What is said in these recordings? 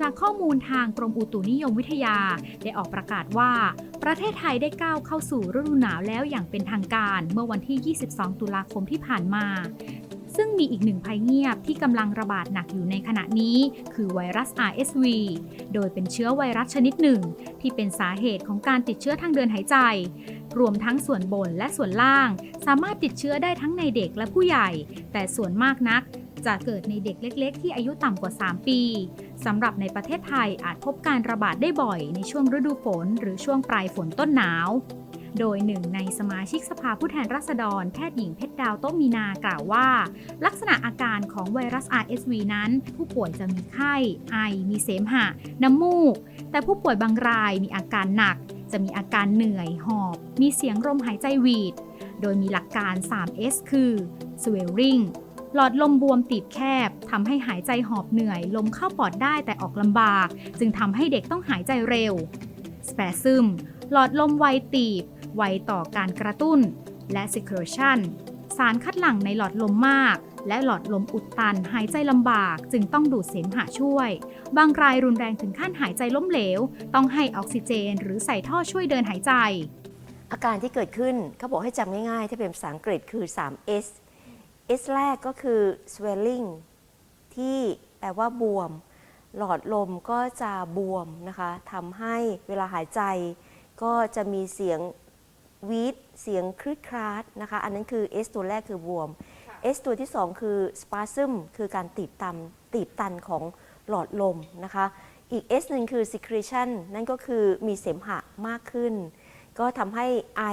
จากข้อมูลทางกรมอุตุนิยมวิทยาได้ออกประกาศว่า ประเทศไทยได้ก้าวเข้าสู่ฤดูหนาวแล้วอย่างเป็นทางการเมื่อวันที่ 22 ตุลาคมที่ผ่านมา ซึ่งมีอีกหนึ่งภัยเงียบที่กำลังระบาดหนักอยู่ในขณะนี้ คือไวรัส RSV โดยเป็นเชื้อไวรัสชนิดหนึ่ง ที่เป็นสาเหตุของการติดเชื้อทางเดินหายใจ รวมทั้งส่วนบนและส่วนล่าง สามารถติดเชื้อได้ทั้งในเด็กและผู้ใหญ่ แต่ส่วนมากนักจะเกิดในเด็กเล็ก ๆ ที่อายุต่ำกว่า 3 ปี สำหรับในประเทศไทยอาจพบการระบาดได้บ่อยในช่วงฤดูฝน หรือช่วงปลายฝนต้นหนาว โดยหนึ่งในสมาชิกสภาผู้แทนราษฎรแพทย์หญิงเพชรดาวโต้มีนากล่าวว่า ลักษณะอาการของไวรัส RSV นั้น ผู้ป่วยจะมีไข้ ไอ มีเสมหะ น้ำมูก แต่ผู้ป่วยบางรายมีอาการหนัก จะมีอาการเหนื่อย หอบ มีเสียงลมหายใจหวีด โดยมีหลักการ 3S คือ swelling หลอดลมบวมตีบแคบทำให้หายใจหอบเหนื่อย ลมเข้าปอดได้แต่ออกลำบาก จึงทำให้เด็กต้องหายใจเร็ว spasm หลอดลมไวตีบ ไวต่อการกระตุ้น และ secretion สารคัดหลั่งในหลอดลมมาก และหลอดลมอุดตันหายใจลำบากจึงต้องดูดเสมหะช่วย บางรายรุนแรงถึงขั้นหายใจล้มเหลว ต้องให้ออกซิเจน หรือใส่ท่อช่วยเดินหายใจ อาการที่เกิดขึ้นเขาบอกให้จำง่ายๆถ้าเป็นภาษาอังกฤษคือ 3S S แรกก็คือ swelling ที่แปลว่าบวม หลอดลมก็จะบวมนะคะทำให้เวลาหายใจก็จะมีเสียง วีดเสียงคลืดคลาดนะคะ อันนั้นคือ S ตัวแรกคือบวม S ตัวที่ 2 คือ spasm คือการตีบตันตีบตันของหลอดลมนะคะ อีก S หนึ่งคือ secretion นั่นก็คือมีเสมหะมากขึ้น ก็ทำให้ไอ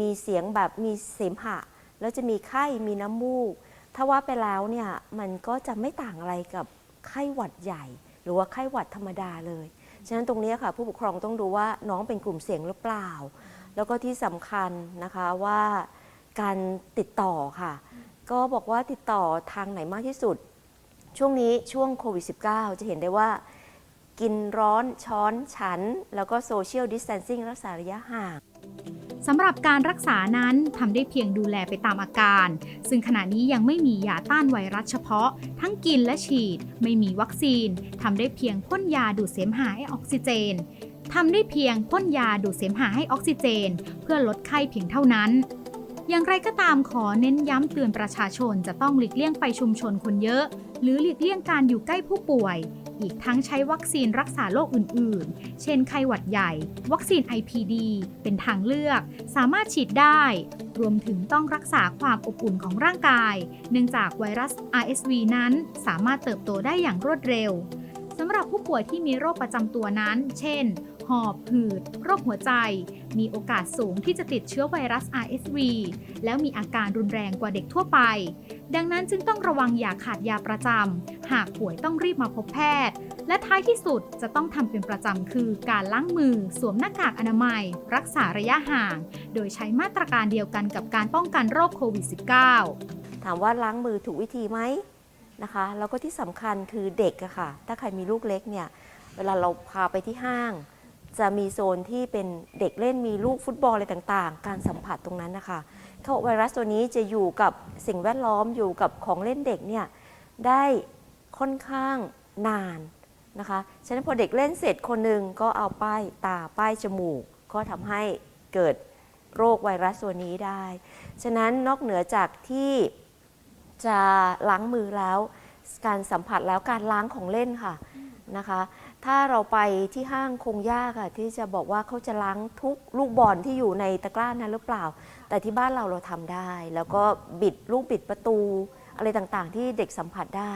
มีเสียงแบบมีเสมหะ แล้วจะมีไข้มีน้ำมูก ถ้าว่าไปแล้วเนี่ย มันก็จะไม่ต่างอะไรกับไข้หวัดใหญ่ หรือว่าไข้หวัดธรรมดาเลย ฉะนั้นตรงนี้ค่ะ ผู้ปกครองต้องดูว่าน้องเป็นกลุ่มเสี่ยงหรือเปล่า แล้วก็ที่สำคัญนะคะว่าการติดต่อค่ะ ก็บอกว่าติดต่อทางไหนมากที่สุด ช่วงนี้ช่วงโควิด -19 จะเห็นได้ว่ากินร้อนช้อนฉัน แล้วก็โซเชียลดิส a ทนซิ่งรักษาระยะห่าง สำหรับการรักษานั้นทำได้เพียงดูแลไปตามอาการ ซึ่งขณะนี้ยังไม่มียาต้านไวรัสเฉพาะ ทั้งกินและฉีด ไม่มีวัคซีนทำได้เพียงพ่นยาดูดเสมหะให้ออกซิเจนทำได้เพียงพ่นยาดูดเสมหะให้ออกซิเจน เพื่อลดไข้เพียงเท่านั้น อย่างไรก็ตามขอเน้นย้ำเตือนประชาชนจะต้องหลีกเลี่ยงไปชุมชนคนเยอะ หรือหลีกเลี่ยงการอยู่ใกล้ผู้ป่วย อีกทั้งใช้วัคซีนรักษาโรคอื่นๆ เช่นไข้หวัดใหญ่ วัคซีน IPD เป็นทางเลือก สามารถฉีดได้ รวมถึงต้องรักษาความอบอุ่นของร่างกาย เนื่องจากไวรัส RSV นั้นสามารถเติบโตได้อย่างรวดเร็วสำหรับผู้ป่วยที่มีโรคประจำตัวนั้น เช่น หอบ หืด โรคหัวใจ มีโอกาสสูงที่จะติดเชื้อไวรัส RSV แล้วมีอาการรุนแรงกว่าเด็กทั่วไป ดังนั้นจึงต้องระวังอย่าขาดยาประจำ หากป่วยต้องรีบมาพบแพทย์ และท้ายที่สุดจะต้องทำเป็นประจำคือการล้างมือ สวมหน้ากากอนามัย รักษาระยะห่าง โดยใช้มาตรการเดียวกันกับการป้องกันโรคโควิด -19 ถามว่าล้างมือถูกวิธีไหมนะคะแล้วก็ที่สำคัญคือเด็กอะค่ะ ถ้าใครมีลูกเล็กเนี่ย เวลาเราพาไปที่ห้าง จะมีโซนที่เป็นเด็กเล่นมีลูกฟุตบอลอะไรต่างๆ การสัมผัสตรงนั้นนะคะเขาไวรัสตัวนี้จะอยู่กับสิ่งแวดล้อมอยู่กับของเล่นเด็กเนี่ยได้ค่อนข้างนานนะคะฉะนั้นพอเด็กเล่นเสร็จคนหนึ่งก็เอาป้ายตาป้ายจมูก ก็ทำให้เกิดโรคไวรัสตัวนี้ได้ ฉะนั้นนอกเหนือจากที่จะล้างมือแล้ว การสัมผัสแล้วการล้างของเล่นค่ะนะคะ ถ้าเราไปที่ห้างคงยากอะที่จะบอกว่าเขาจะล้างทุกลูกบอลที่อยู่ในตะกร้านั้นหรือเปล่า แต่ที่บ้านเราเราทำได้ แล้วก็บิดลูกบิดประตู อะไรต่างๆ ที่เด็กสัมผัสได้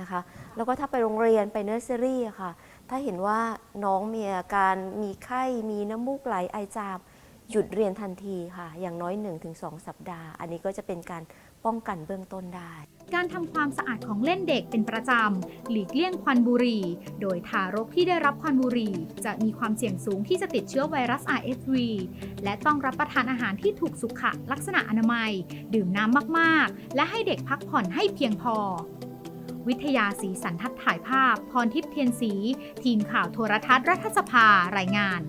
นะคะ แล้วก็ถ้าไปโรงเรียนไปเนอร์เซอรี่อะค่ะ ถ้าเห็นว่าน้องมีอาการมีไข้มีน้ำมูกไหลไอจาม หยุดเรียนทันทีค่ะ อย่างน้อย 1-2 สัปดาห์ อันนี้ก็จะเป็นการป้องกันเบื้องต้นได้ การทำความสะอาดของเล่นเด็กเป็นประจำ หลีกเลี่ยงควันบุหรี่ โดยทารกที่ได้รับควันบุหรี่ จะมีความเสี่ยงสูงที่จะติดเชื้อไวรัส RSV และต้องรับประทานอาหารที่ถูกสุขลักษณะอนามัย ดื่มน้ำมากๆ และให้เด็กพักผ่อนให้เพียงพอ วิทยาศรีสันทัดถ่ายภาพ พรทิพย์เทียนศรีทีมข่าวโทรทัศน์รัฐสภารายงาน